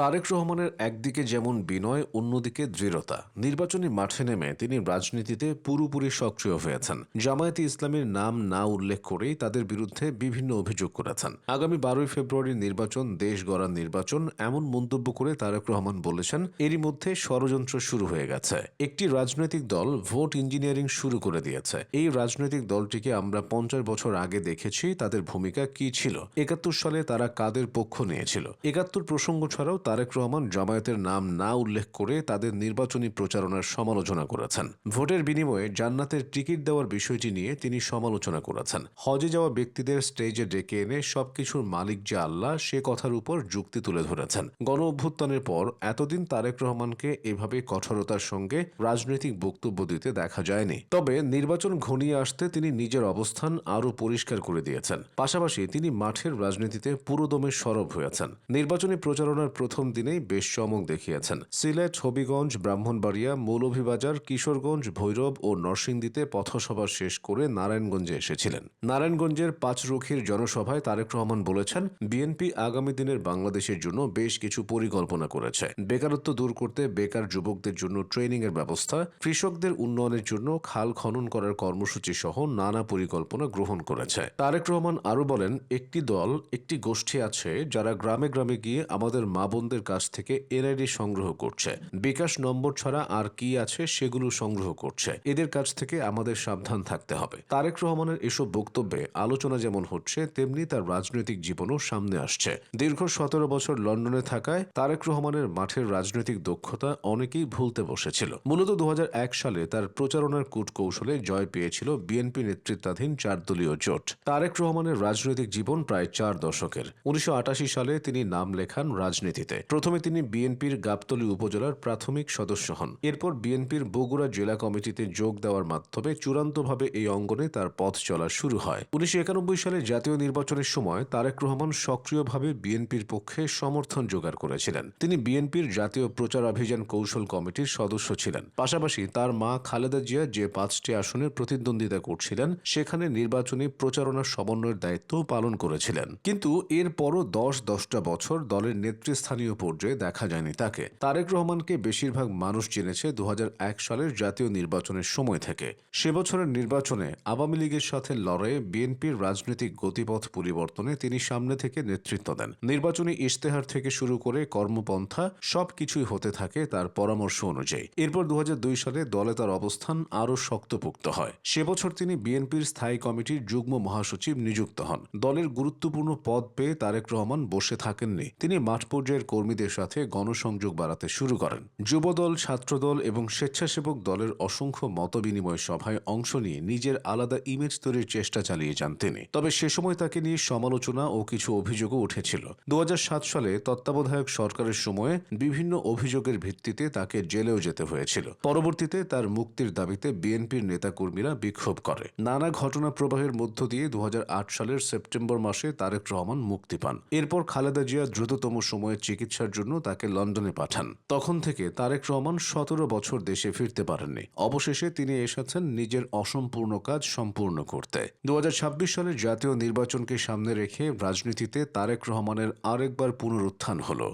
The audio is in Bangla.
তারেক রহমানের একদিকে যেমন বিনয়, অন্যদিকে দৃঢ়তা। নির্বাচনী মাঠে নেমে তিনি রাজনীতিতে পুরোপুরি সক্রিয় হয়েছেন। জামায়াতে ইসলামের নাম না উল্লেখ করেই তাদের বিরুদ্ধে বিভিন্ন অভিযোগ করেছেন। আগামী বারোই ফেব্রুয়ারির নির্বাচন, দেশ গড়ার নির্বাচন, এমন মন্তব্য করে তারেক রহমান বলেছেন, এরই মধ্যে ষড়যন্ত্র শুরু হয়ে গেছে। একটি রাজনৈতিক দল ভোট ইঞ্জিনিয়ারিং শুরু করে দিয়েছে। এই রাজনৈতিক দলটিকে আমরা পঞ্চাশ বছর আগে দেখেছি, তাদের ভূমিকা কি ছিল? একাত্তর সালে তারা কাদের পক্ষ নিয়েছিল? একাত্তর প্রসঙ্গ ছাড়াও তারেক রহমান জামায়াতের নাম না উল্লেখ করে তাদের নির্বাচনী প্রচারণার সমালোচনা করেছেন। ভোটের বিনিময়ে জান্নাতের টিকিট দেওয়ার বিষয়টি নিয়ে তিনি সমালোচনা করেছেন। হজে যাওয়া ব্যক্তিদের স্টেজে ডেকে এনে সবকিছুর মালিক যে আল্লাহ, সে কথার উপর যুক্তি তুলে ধরেছেন। গণ অভ্যুত্থানের পর এতদিন তারেক রহমানকে এভাবে কঠোরতার সঙ্গে রাজনৈতিক বক্তব্য দিতে দেখা যায়নি। তবে নির্বাচন ঘনিয়ে আসতে তিনি নিজের অবস্থান আরও পরিষ্কার করে দিয়েছেন। পাশাপাশি তিনি মাঠের রাজনীতিতে পুরোদমে সরব হয়েছেন। নির্বাচনী প্রচারণার প্রথম দিনেই বেশ চমক দেখিয়েছেন। সিলেট, হবিগঞ্জ, ব্রাহ্মণবাড়িয়া, মৌলভীবাজার, কিশোরগঞ্জ, ভৈরব ও নরসিংদীতে পথসভা শেষ করে নারায়ণগঞ্জে এসেছিলেন। নারায়ণগঞ্জের পাঁচরুখির জনসভায় তারেক রহমান বলেছেন, বিএনপি আগামী দিনের বাংলাদেশের জন্য বেশ কিছু পরিকল্পনা করেছে। বেকারত্ব দূর করতে বেকার যুবকদের জন্য ট্রেনিং এর ব্যবস্থা, কৃষকদের উন্নয়নের জন্য খাল খনন করার কর্মসূচি সহ নানা পরিকল্পনা গ্রহণ করেছে। তারেক রহমান আরও বলেন, একটি দল, একটি গোষ্ঠী আছে যারা গ্রামে গ্রামে গিয়ে আমাদের মা বোনদের কাছ থেকে এনআইডি সংগ্রহ করছে। বিকাশ নম্বর ছাড়া আর কি আছে সেগুলো সংগ্রহ করছে। এদের কাছ থেকে আমাদের সাবধান থাকতে হবে। তারেক রহমানের এসব বক্তব্যে আলোচনা যেমন হচ্ছে, তেমনি তার রাজনৈতিক জীবনও সামনে আসছে। দীর্ঘ সতেরো বছর লন্ডনে থাকায় তারেক রহমানের মাঠের রাজনৈতিক দক্ষতা অনেকেই ভুলতে বসেছিল। মূলত দু হাজার এক সালে তার প্রচারণার কূটকৌশলে জয় পেয়েছিল বিএনপি নেতৃত্বাধীন চার দলীয় জোট। তারেক রহমানের রাজনৈতিক জীবন প্রায় চার দশকের। উনিশশো আটাশি সালে তিনি নাম লেখান রাজনীতিতে। প্রথমে তিনি বিএনপির গাবতলী উপজেলার প্রাথমিক সদস্য হন। এরপর বিএনপির বগুড়া জেলা কমিটিতে যোগ দেওয়ার মাধ্যমে চূড়ান্তভাবে এই অঙ্গনে তার পথ চলা শুরু হয়। উনিশশো সালে জাতীয় নির্বাচনের সময় তারেক রহমান সক্রিয়ভাবে বিএনপির পক্ষে সমর্থন জোগাড় করেছিলেন। তিনি বিএনপির জাতীয় প্রচার অভিযান কৌশল কমিটির সদস্য ছিলেন। পাশাপাশি তার মা খালেদা জিয়া যে পাঁচটি আসনে প্রতিদ্বন্দ্বিতা করছিলেন, সেখানে নির্বাচনী প্রচারণা সমন্বয়ের দায়িত্বও পালন করেছিলেন। কিন্তু এরপরও দশ দশটা বছর দলের নেতৃস্থানীয় পর্যায়ে দেখা যায়নি তাকে। তারেক রহমানকে বেশিরভাগ মানুষ চিনেছে দু হাজার এক সালের জাতীয় নির্বাচনের সময় থেকে। সে বছরের নির্বাচনে আওয়ামী লীগের সাথে লড়াইয়ে বিএনপির রাজনৈতিক গতিপথ পরিবর্তনে তিনি সামনে থেকে নেতৃত্ব দেন। নির্বাচনী ইশতেহার থেকে শুরু করে কর্মপন্থা সবকিছুই হতে থাকে তার পরামর্শ অনুযায়ী। এরপর দু হাজার দুই সালে দলে তার অবস্থান আরও শক্তপোক্ত হয়। সে বছর তিনি বিএনপির স্থায়ী কমিটির যুগ্ম মহাসচিব নিযুক্ত হন। দলের গুরুত্বপূর্ণ পদ পেয়ে তারেক রহমান বসে থাকেননি। তিনি মাঠ পর্যায়ের কর্মীদের সাথে গণসংযোগ বাড়াতে শুরু করেন। যুবদল, ছাত্রদল এবং স্বেচ্ছাসেবক দলের অসংখ্য মতবিনিময় সভায় অংশ নিয়ে নিজের আলাদা ইমেজ তৈরির চেষ্টা চালিয়ে যান তিনি। তবে সে সময় তাকে নিয়ে সমালোচনা ও কিছু অভিযোগও উঠেছিল। দু সালে তত্ত্বাবধায়ক সরকারের সময়ে বিভিন্ন অভিযোগের ভিত্তিতে তাকে জেলেও যেতে হয়েছিল। পরবর্তীতে তার মুক্তির দাবিতে বিএনপির নেতাকর্মীরা বিক্ষোভ করে। নানা ঘটনা প্রবাহের মধ্য দিয়ে দু হাজার আট সালের সেপ্টেম্বর মাসে তারেক রহমান মুক্তি পান। এরপর খালেদা জিয়া দ্রুততম সময়ে চিকিৎসার জন্য তাকে লন্ডনে পাঠান। তখন থেকে তারেক রহমান সতেরো বছর দেশে ফিরতে পারেননি। অবশেষে তিনি এসেছেন নিজের অসম্পূর্ণ কাজ সম্পূর্ণ করতে। দু হাজার ছাব্বিশ সালের জাতীয় নির্বাচনকে সামনে রেখে রাজনীতিতে তারেক রহমানের আরেকবার পুনরুত্থান হলো।